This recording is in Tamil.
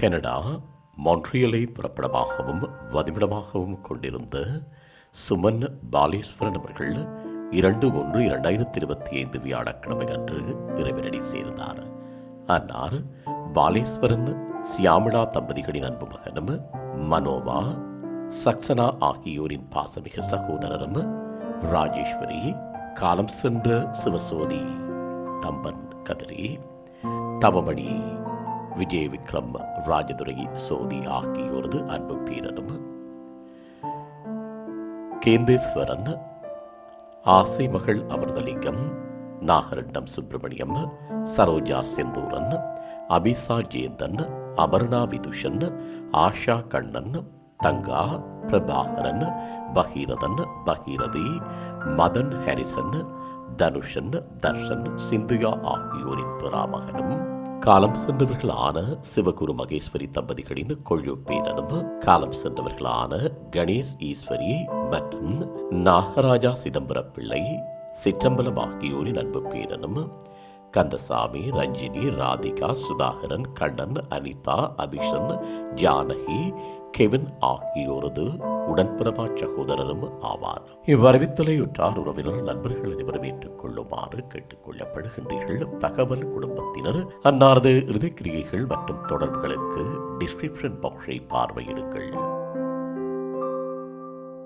கனடா மான்ட்ரியலை புறப்படமாகவும் வதிவிடமாகவும் கொண்டிருந்த சுமன் பாலேஸ்வரன் அவர்கள் இரண்டு ஒன்று இரண்டாயிரத்தி இருபத்தி ஐந்து வியாழக்கிழமை அன்று இறைவனடி சேர்ந்தார். அன்னார் பாலேஸ்வரன் சியாமிளா தம்பதிகளின் அன்பு மகனும் மனோவா சக்சனா ஆகியோரின் பாசமிகு சகோதரரும் ராஜேஸ்வரி காலம் சென்ற சிவசோதி தம்பன் கதிரி தவமணி விஜய் விக்ரம் ராஜதுரை சோதி ஆகியோரது அன்பு பேரனும். கேந்தேஸ்வரன் ஆசை மகள் அவர்தலிங்கம் நாகரண்டம் சுப்பிரமணியம் சரோஜா செந்தூரன் அபிசா ஜேந்தன் அபர்ணா விதுஷன் ஆஷா கண்ணன் தங்கா பிரபாகரன் பகீரதன் பகீரதி மதன் ஹாரிசன் தனுஷன் தர்ஷன் சிந்துயா ஆகியோரின் பிராமகனும். காலம் சென்றவர்களான சிவகுரு மகேஸ்வரி தம்பதிகளின் கொள்ளு பேரனும் காலம் சென்றவர்களான கணேஷ் ஈஸ்வரி மற்றும் நாகராஜா சிதம்பரம் பிள்ளை சிற்றம்பலம் ஆகியோரின் அன்பு பேரனும் கந்தசாமி ரஞ்சினி ராதிகா சுதாகரன் கண்ணன் அனிதா அபிஷன் ஜானகி கெவின் ஆகியோரது உடன்பிறவா சகோதரரும் ஆவார். இவ்வறிவித்தலையுற்றார் உறவினர் நண்பர்கள் அனைவரும் ஏற்றுக் கொள்ளுமாறு கேட்டுக் கொள்ளப்படுகின்றீர்கள். தகவல் குடும்பத்தினர் அன்னாரது இறுதிக்கிரியைகள் மற்றும் தொடர்புகளுக்கு டிஸ்கிரிப்ஷன் பாக்ஸை பார்வையிடுங்கள்.